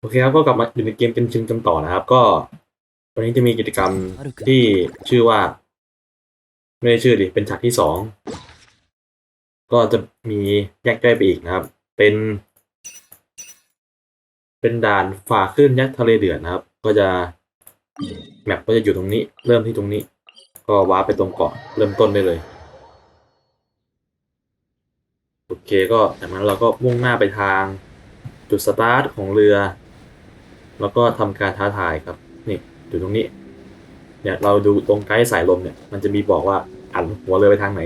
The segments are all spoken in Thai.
โอเคครับก็กลับมาอยู่ในเกมเป็นชิงกันต่อนะครับ ก็ วันนี้จะมีกิจกรรมที่ชื่อว่า ไม่ได้ชื่อดิเป็นฉากที่สองก็จะมีแยกย่อยไปอีกนะครับ เป็น เป็นด่านฝ่าขึ้นยักษ์ทะเลเดือดนะครับ ก็จะแมปก็จะอยู่ตรงนี้ เริ่มที่ตรงนี้ ก็ว้าร์ปไปตรงเกาะเริ่มต้นได้เลยโอเคก็จากนั้นเราก็มุ่งหน้าไปทางจุดสตาร์ทของเรือ แล้วก็ทำการท้าทายครับนี่อยู่ตรงนี้ เนี่ยเราดูตรงไกด์สายลมเนี่ย มันจะมีบอกว่าอันหัวเรือไปทางไหน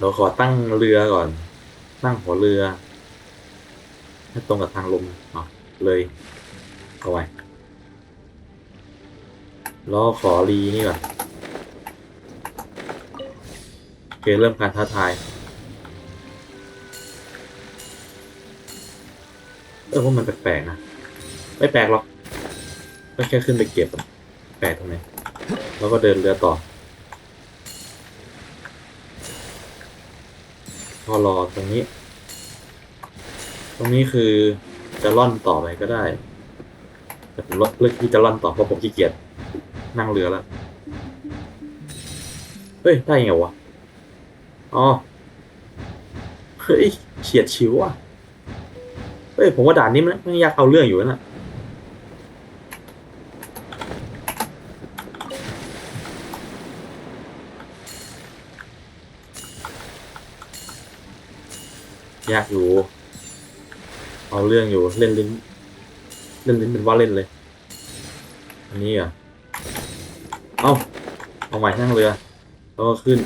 เราขอตั้งเรือก่อน ตั้งหัวเรือให้ตรงกับทางลมอ๋อเลยเอาไว้แล้วขอรีนี่ก่อนโอ เคเริ่มการท้าทายเออว่ามันแปลกๆนะไม่แปลกหรอกก็แค่ขึ้นไปเก็บแปลกตรงไหนแล้วก็เดินเรือต่อพอรอตรงนี้ ตรงนี้คือจะล่อนต่อไปก็ได้แต่ผมเลือกที่จะล่อนต่อเพราะผมขี้เกียจนั่งเรือแล้ว เฮ้ย ได้ยังไงวะ อ๋อ เฮ้ยเฉียดชิวอะ เฮ้ย ผมว่าด่านนี้มันมันยากเอาเรื่องอยู่นะยากอยู่ เอาเรื่องอยู่ เล่นลิ้น เล่นลิ้นเป็นว่าเล่นเลย อันนี้เหรอะ เอาเอาใหม่นั่งเรือแล้วก็ขึ้น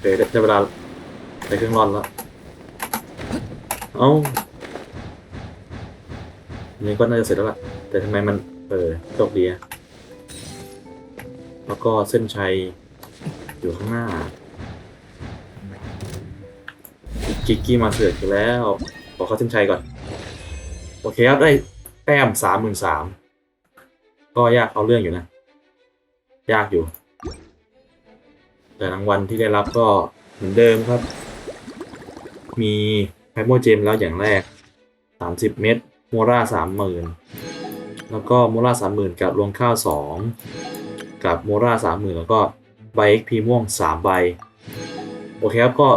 เดี๋ยวได้เวลาไปเครื่องร้อนแล้ว เอาอันนี้ก็น่าจะเสร็จแล้วล่ะ แต่ทำไมมัน เออโชคดีอะแล้วก็เส้นชัยอยู่ข้างหน้ากิกกี้มาเสือกอยู่แล้ว ขอเข้าเส้นชัยก่อน โอเคครับ ได้แต้มสามหมื่นสามก็ยากเอาเรื่องอยู่นะ ยากอยู่ แต่รางวัลที่ได้รับก็เหมือนเดิมครับ มีไพโมเจมแล้วอย่างแรก 30 เม็ดโมราสามหมื่นแล้วก็โมราสามหมื่นกับรวงข้าวสองกับโมราสามหมื่นแล้วก็ใบเอ็กพีม่วงสามใบ โอเคครับก็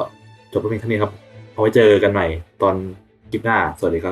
จบไปเพียงเท่านี้ครับ เอาไว้เจอกันใหม่ตอนคลิปหน้า สวัสดีครับ